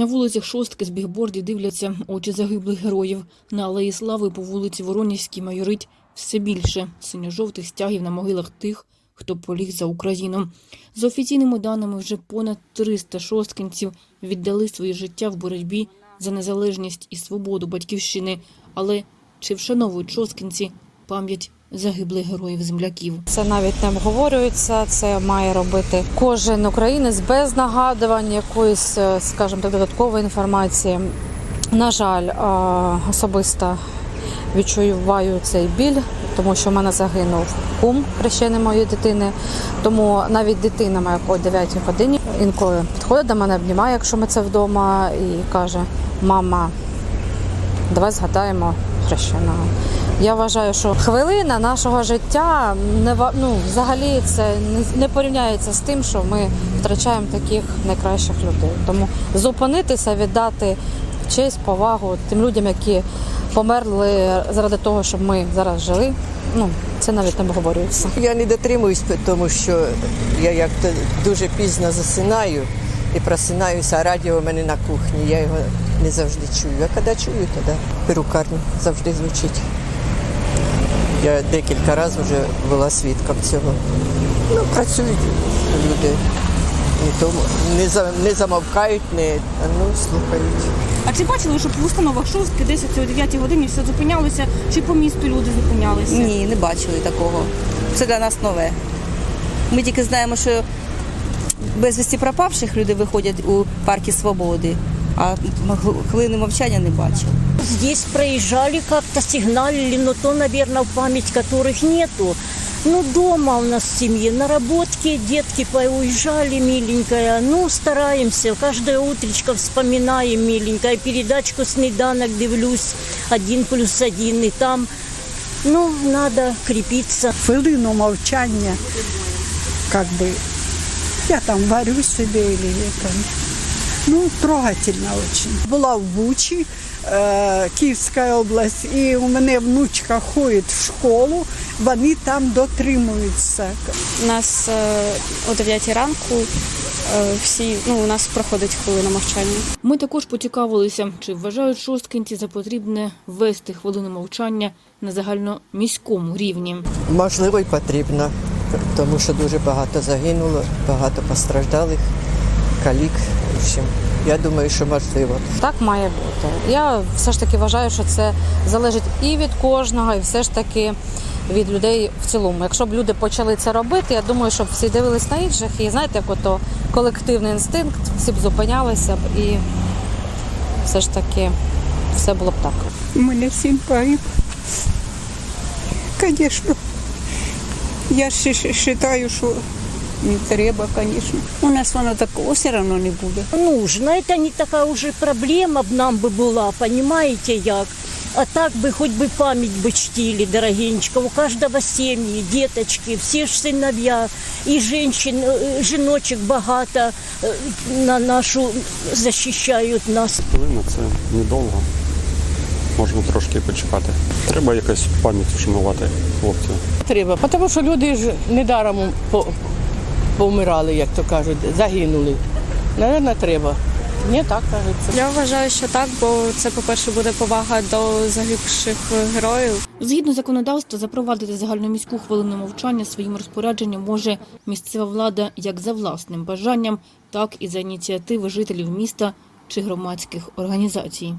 На вулицях Шостки з бігбордів дивляться очі загиблих героїв. На алеї Слави по вулиці Воронівській майорить все більше синьо-жовтих стягів на могилах тих, хто поліг за Україну. За офіційними даними, вже понад 300 шосткинців віддали своє життя в боротьбі за незалежність і свободу батьківщини. Але чи вшановують шосткинці пам'ять загиблих героїв земляків? Це навіть не обговорюється. Це має робити кожен українець без нагадувань якоїсь, е, скажімо додаткової інформації. На жаль, е, особисто відчуваю цей біль, тому що в мене загинув кум хрещений моєї дитини. Тому навіть дитина моя о 9 годині інколи підходить до мене, обнімає, якщо ми це вдома, і каже: Мама, давай згадаємо хрещеного. Я вважаю, що хвилина нашого життя не ну, взагалі це не порівняється з тим, що ми втрачаємо таких найкращих людей. Тому зупинитися, віддати честь, повагу тим людям, які померли заради того, щоб ми зараз жили. Ну це навіть не обговорюється. Я не дотримуюсь, тому що я як то дуже пізно засинаю і просинаюся, а радіо у мене на кухні. Я його не завжди чую. А коли чую, тоді перукарня завжди звучить. Я декілька разів вже була свідком цього. Ну, працюють люди. Не, тому, не, за, не замовкають, не ну, слухають. А чи бачили, щоб в установах шостки десь о 9 годині все зупинялося, чи по місту люди зупинялися? Ні, не бачили такого. Це для нас нове. Ми тільки знаємо, що безвісті пропавших люди виходять у парки Свободи, а хвилини мовчання не бачили. Здесь проезжали как-то, сигналили, но то, наверное, в память которых нету. Ну, дома у нас в семье, наработки, детки поуезжали, миленькая. Ну, стараемся, каждое утречко вспоминаем, миленькая. Передачку «Снеданок» дивлюсь, один плюс один, и там, ну, надо крепиться. хвилину мовчання, как бы, я там варю себе или это. Ну, трогательно очень. Була в Бучі, е, Київська область, і у мене внучка ходить в школу, вони там дотримуються. У нас е, о 9 ранку е, всі ну у нас проходить хвилина мовчання. Ми також поцікавилися, чи вважають шосткинці за потрібне ввести хвилину мовчання на загальноміському рівні. Можливо, і потрібно, тому що дуже багато загинуло, багато постраждалих, калік. В общем, я думаю, що можливо. Так має бути. Я все ж таки вважаю, що це залежить і від кожного, і все ж таки від людей в цілому. Якщо б люди почали це робити, я думаю, щоб всі дивились на інших, і знаєте, як ото колективний інстинкт, всі б зупинялися б і все ж таки все було б так. У мене син погиб. Звісно. Я ж вважаю, що не треба, звісно. У нас воно такого все одно не буде. Нужно, это не такая уже проблема б нам бы была, понимаете, як? А так бы хоть бы память бы чтили, дорогенечко. У каждого семьи, деточки, все ж сыновья, и женщин, э, женочек богато э, на нашу защищают нас. Хвилина це недовго. Можна трошки почекати. Треба якось пам'ять вшанувати хлопців. Треба, тому що люди ж недаром по- повмирали, як то кажуть, загинули. Наверно, треба. Мені так кажеться. Я вважаю, що так, бо це, по-перше, буде повага до загибших героїв. Згідно законодавства, запровадити загальноміську хвилину мовчання своїм розпорядженням може місцева влада як за власним бажанням, так і за ініціативи жителів міста чи громадських організацій.